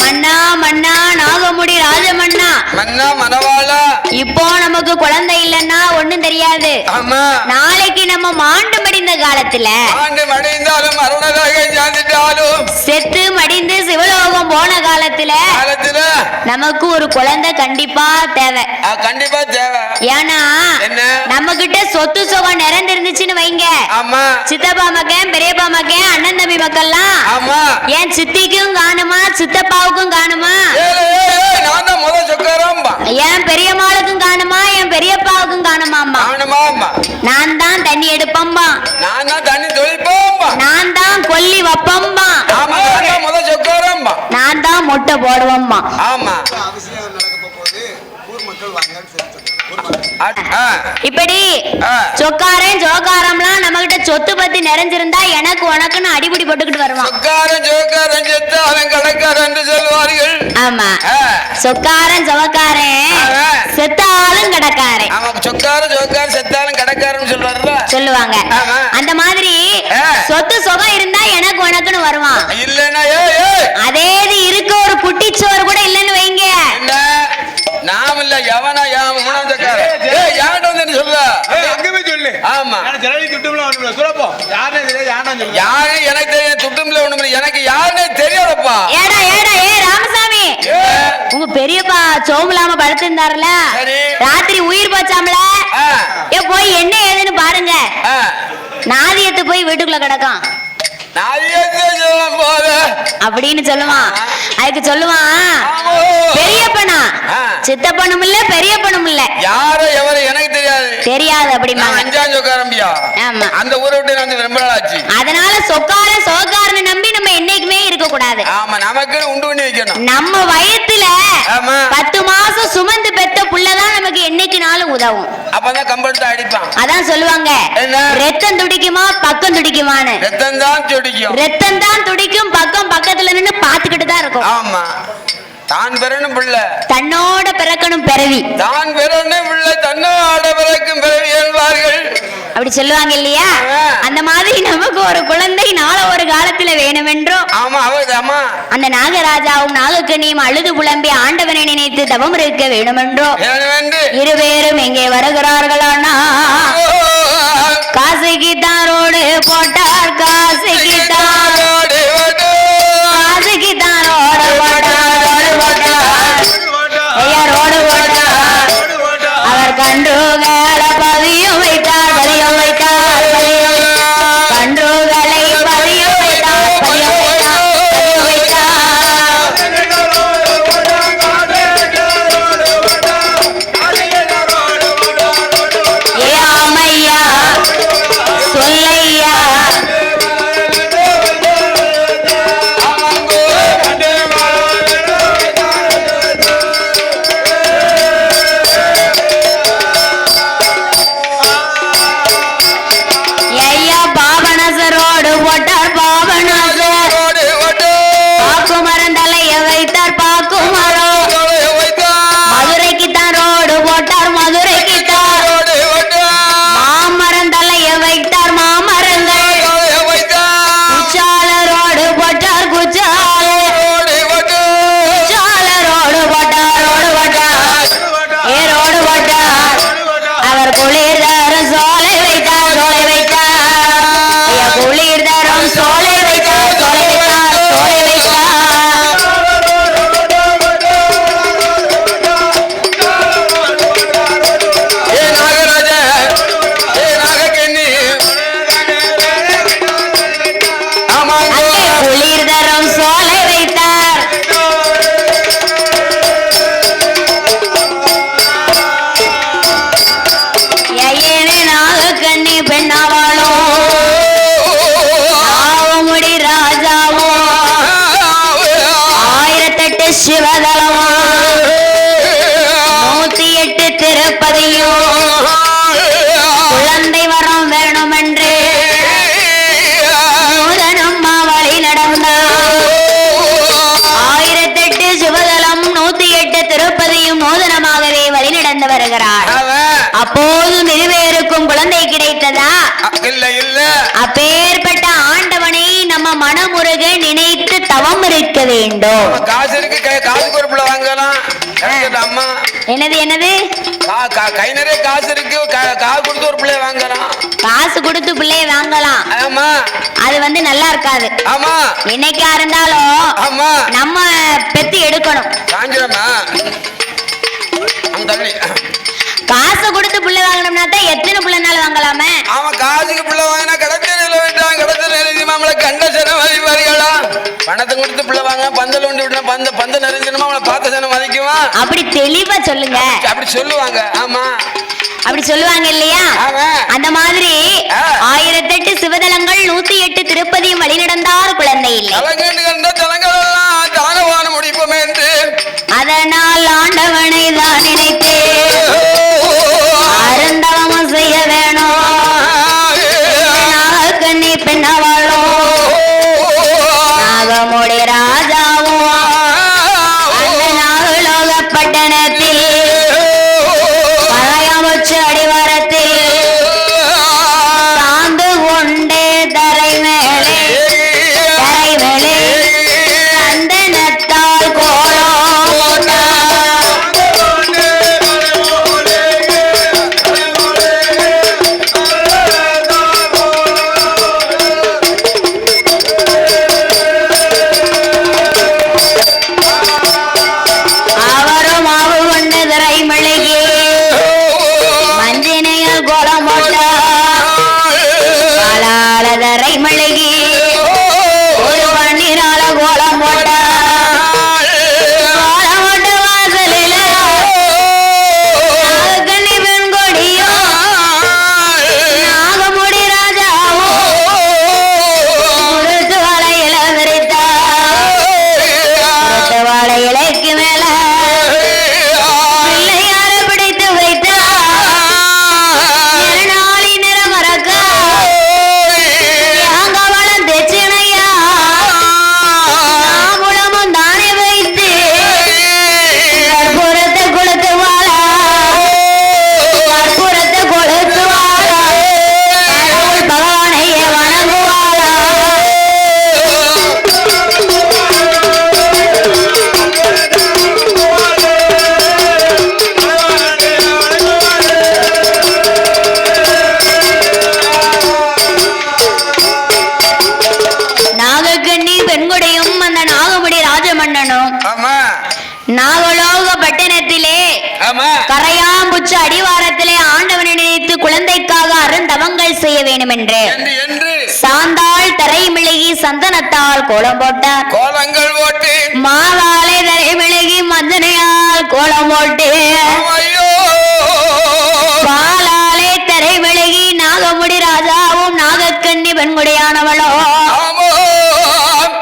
மன்னா மன்னா நாகமுடி ராஜமன்னா. மன்னா மனவாளா இப்போ நமக்கு குழந்தை இல்லைன்னா ஒண்ணும் தெரியாது. ஆமா. நாளைக்கு நம்ம மாண்டு மடிந்த காலத்துல மடிந்தாலும் சாந்திட்டாலும் செத்து மடிந்து சிவலோகம் போன காலத்துல காலத்துல நமக்கு ஒரு குழந்தை கண்டிப்பா தேவை. கண்டிப்பா தேவை. ஏன்னா? நம்ம கிட்ட சொத்து சுகம் நிறைந்திருந்துச்சுன்னு வைங்க. ஆமா. சித்தப்பா மகன் பெரியப்பா மகன் அண்ணன் தம்பி மக்கள்லாம் ஆமா. என் சித்திக்கும் காணுமா சித்தப்பாவுக்கும் காணுமா ஏய், ஏய், ஏய், நான் தான் முத சொக்காரம்பா என் பெரியம்மாளுக்கும் காணுமா என் பெரியப்பாவுக்கும் ஆனுமாம்பா நான் தான் தண்ணி எடுப்பம்பா நான் தான் தண்ணி தொழிப்போம்பா நான் தான் கொல்லி வப்பம்பா நான் தான் முட்டை போடுவம்பா ஆமா. இப்படி. சொக்காரன் ஜோக்காரம்லாம் நம்ம கிட்ட சொத்து பத்தி நிறைஞ்சிருந்தா எனக்கு உனக்குன்னு அடிபடி போட்டுக்கிட்டு வருவான். சொக்காரன் சொக்காரன் செத்து அவன் கடைக்காரன் என்று சொல்வார்கள். ஆமா. சொக்காரன் ஜவக்காரன். ஆ. செத்தாலும் கிடக்காரன். ஆமா சொக்காரன் சொக்காரன் செத்தாலும் கடைக்காரன் சொல்வார்ல சொல்லுவாங்க. அந்த மாதிரி. சொத்து சுகம் இருந்தா எனக்கு உனக்குன்னு வருவான். ஏய் அதே இது இருக்க ஒரு குட்டிச்சோறு கூட இல்லைன்னு வைங்க. நாம இல்ல எவனா எவன் மூணாம் சொக்காரன். ஏய் யார்கிட்ட வந்து சொல்ல அங்க போய் சொல்லு. ஆமா. எனக்கு ஜனவரி திட்டம்லாம் ஒண்ணுமில்ல. சொல்லப்போ. யாருன்னு தெரியாது, யாருன்னு சொல்லு. யாரு எனக்கு தெரியும் துட்டும்ல ஒண்ணுமில்ல எனக்கு யாருன்னே தெரியாதப்பா. சோமுலாம படுத்திருந்தாருல. ராத்திரி உயிர் போச்சாம்ல? ஏ போய் என்ன ஏதுன்னு பாருங்க. நாதியத்து போய் வீட்டுக்குள்ள கிடக்கும் அப்படின்னு சொல்லுவான். அதுக்கு சொல்லுவான். பெரியப்பனா. சித்தப்பனும் இல்ல பெரியப்பனும் இல்ல யாரோ எவரு எனக்கு தெரியாது. தெரியாது நான் அப்படிம்பாங்க அஞ்சாம் சொக்காரம்பியா ஆமா. அந்த ஊரை விட்டு நான் ரொம்ப நாள் ஆச்சு. அதனால சொக்கார நம்ம கூடாது ஆமா நமக்கு உண்டு பண்ணி வைக்கணும். நம்ம வயத்துல பத்து மாசம் சுமந்து பெத்த புள்ளதான் நமக்கு என்னைக்குனாலும் உதவும். அப்பதான் கம்பெடுத்து அடிப்பான். அதான் சொல்லுவாங்க? ரத்தம் துடிக்குமா பக்கம் துடிக்குமான்னு. ரத்தம் தான் துடிக்கும். ரத்தம் தான் துடிக்கும் பக்கம் பக்கத்துல நின்னு பாத்துக்கிட்டு தான் இருக்கும். ஆமா. தான் பெறணும் பிள்ளை. தன்னோட பிறக்கணும் பிறவி. தான் பெறணும் பிள்ளை தன்னோட பிறக்கும் பிறவி என்பார்கள். அப்படி சொல்லுவாங்க இல்லையா. அந்த மாதிரி நமக்கு ஒரு குழந்தை நாள ஒரு காலத்துல வேணுமென்றோ ஆமா அந்த நாகராஜாவும் நாகக்கண்ணியும் அழுது புலம்பி ஆண்டவனை நினைத்து தவம் இருக்க வேணுமென்றோ வேண்டு இருவேரும் எங்கே வருகிறார்களானா? காசிக்கு தான் ரோடு போட்டார் காசிக்கு அவர் நூத்தி எட்டு திருப்பதியும். குழந்தை வரம் வேணுமென்று நூதனம்மா வழி நடந்தார் ஆயிரத்தெட்டு சிவதலம் நூத்தி எட்டு திருப்பதியும் நூதனமாகவே வழி நடந்து வருகிறார் அப்போது இருவேருக்கும் குழந்தை கிடைத்ததா? இல்ல இல்ல அப்பேற்பட்ட ஆண்டவனை நம்ம மனமுருக நினைத்து தவம் இருக்க வைக்க வேண்டும். காசு இருக்கு கை- காசுக்கு ஒரு பிள்ளை வாங்கலாம் அம்மா? என்னது என்னது? கா- நிறைய காசு இருக்கு. காசு கொடுத்து ஒரு பிள்ளைய வாங்கலாம். காசு கொடுத்து பிள்ளைய வாங்கலாம். ஆமா. அது வந்து நல்லா இருக்காது. ஆமா. என்னைக்கா இருந்தாலும் ஆமா. நம்ம பெத்து எடுக்கணும். தள்ளி காசு கொடுத்து பிள்ளை வாங்கணும்னா தான் எத்தனை பிள்ளைனாலும் வாங்கலாமே. அவன் காசுக்கு பிள்ளை வாங்கினா கடத்த நில வேண்டாம் நிலை நம்மளை கண்ட சனம் மதிப்பார்களா பணத்தை கொடுத்து பிள்ளை வாங்க பந்தல் உண்டு விட்டா பந்த பந்த அவளை பார்த்த சனம் மதிக்குமா? அப்படி தெளிவா சொல்லுங்க. அப்படி சொல்லுவாங்க. ஆமா. அப்படி சொல்லுவாங்க இல்லையா. அந்த மாதிரி. ஆயிரத்தெட்டு சிவதலங்கள் நூத்தி எட்டு திருப்பதியும் வழிநடந்தார் குழந்தை இல்லை. அதனால் ஆண்டவனை தான் நினைத்து என்று. சாந்தாள் தரைமிளகி சந்தனத்தால் கோலம் போட்டார் கோலங்கள் போட்டு. மாவாலை தரைமிளகி மஞ்சனையால் கோலம் போட்டு. பாலாலை தரைமிளகி நாகமுடி ராஜாவும் நாகக்கண்ணி பெண்குடியானவளோ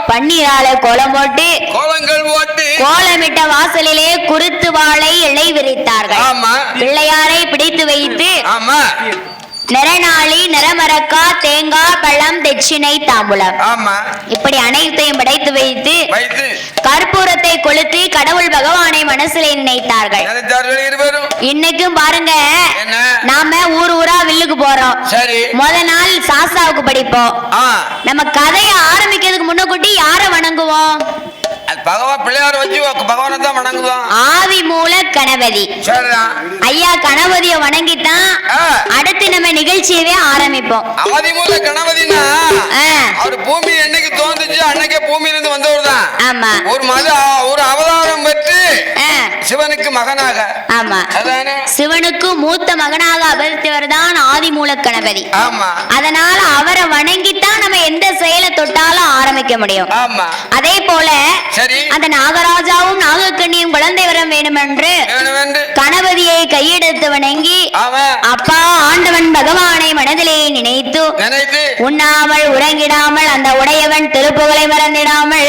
பன்னீரால கோலம் போட்டு. கோலங்கள் போட்டு. கோலமிட்ட வாசலிலே குருத்து வாளை இலை விரித்தார்கள். பிள்ளையாரை பிடித்து வைத்து. ஆமா. நிறநாளி நிறமரக்கா தேங்காய் பழம் தெச்சினை தாம்பூலம். ஆமா. இப்படி அனைத்தையும் படைத்து வைத்து கற்பூரத்தை கொளுத்தி கடவுள் பகவானை மனசிலே நினைத்தார்கள். இன்னைக்கும் பாருங்க நாம ஊர் ஊரா வில்லுக்கு போறோம். முத நாள் சாஸ்தாவுக்கு படிப்போம். நம்ம கதையை ஆரம்பிக்கிறதுக்கு முன்னக்கூட்டி யாரை வணங்குவோம்? பகவான் பிள்ளையார வச்சு பகவானை தான் ஆதி மூல கணபதி. ஐயா கணபதிய வணங்கித்தான். ஆ. அடுத்து நம்ம நிகழ்ச்சியவே ஆரம்பிப்போம். ஆதிமூல கணபதினா? ஆ, அவர் பூமி என்னைக்கு தோன்றுச்சு அன்னைக்கே பூமியிலிருந்து வந்தவர் தான் ஆமா. ஒரு மத ஒரு அவதாரம் பெற்று சிவனுக்கு மகனாக. ஆமா. சிவனுக்கு மூத்த மகனாக அவதரித்தவர் தான் ஆதிமூல கணபதி. ஆமா. அதனால அவரை வணங்கித்தான் நம்ம எந்த செயலை தொட்டாலும் ஆரம்பிக்க முடியும். ஆமா. அதே போல அந்த நாகராஜாவும் நாகக்கண்ணியும் குழந்தை வரம் வேண்டும் என்று வேணும் என்று கணபதியை கையெடுத்து வணங்கி அப்பா ஆண்டவன் பகவானை மனதிலே நினைத்து நினைத்து உண்ணாமல் உறங்கிடாமல் அந்த உடையவன் திருப்புகளை மறந்திடாமல்